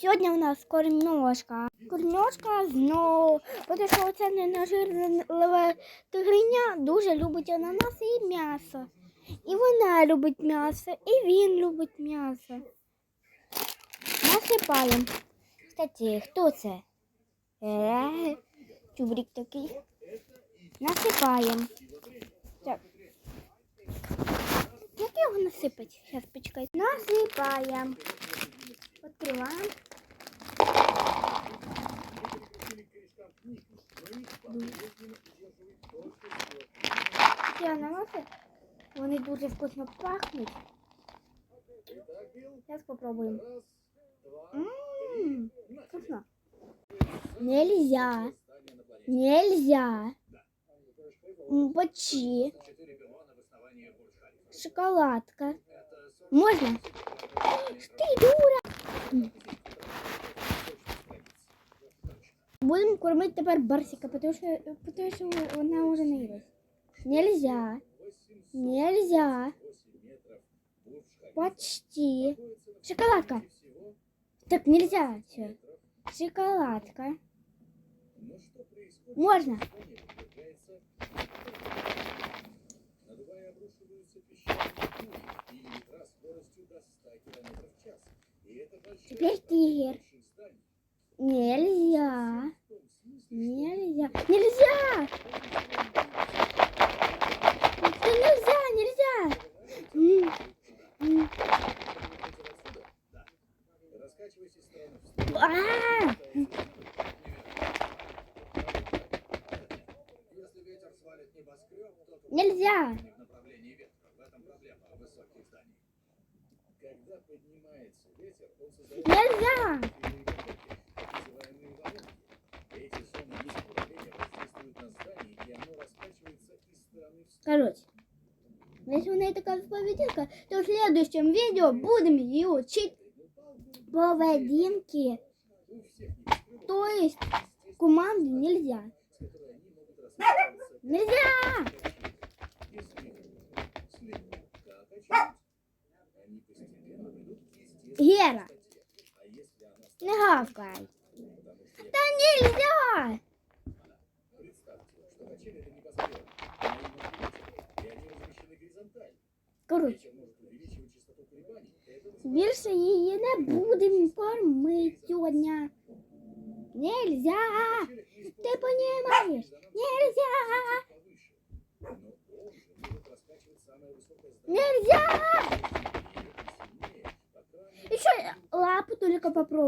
Сьогодні у нас кормежка. Кормежка знову, тому що це ненажирливе тигриня дуже любить ананаси і м'ясо. І вона любить м'ясо, і він любить м'ясо. Насипаємо. Кстати, хто це? Е, чубрик такий. Насипаємо. Так. Як його насипати? Зараз почекайте. Насипаємо. Відкриваємо. Ці ананаси, вони дуже вкусно пахнуть. Зараз попробуємо. Ммм, вкусно. Нельзя. Нельзя. М, Почти. Шоколадка. Можно? Ты дура. Будемо кормити тепер барсика, тому що, тому що вона вже не їсть. Нельзя. Нельзя. Почти. Шоколадка. Так, нельзя. Всё. Шоколадка. Можно. Надувая обрушиваются песчаные стороны в сторону. Короче, если у нее такая поведенка, то в следующем видео будем ее учить поведенке. У всех небоскребов То есть команды нельзя. с которой они могут раскачиваться Нельзя. Если слегка качнуть, они постепенно ведут к естественной Гера, высоте. А если она не гавкай. потому что Да нельзя. представьте, что качели это небоскреб, они имеют ветер, и они размещены горизонтально. Короче, Ветер может увеличивать частоту колебаний, и это называется більше її не будемо кормити сьогодні. Нельзя. Ты понимаешь? Нельзя. Нельзя. Еще лапу только попробуй.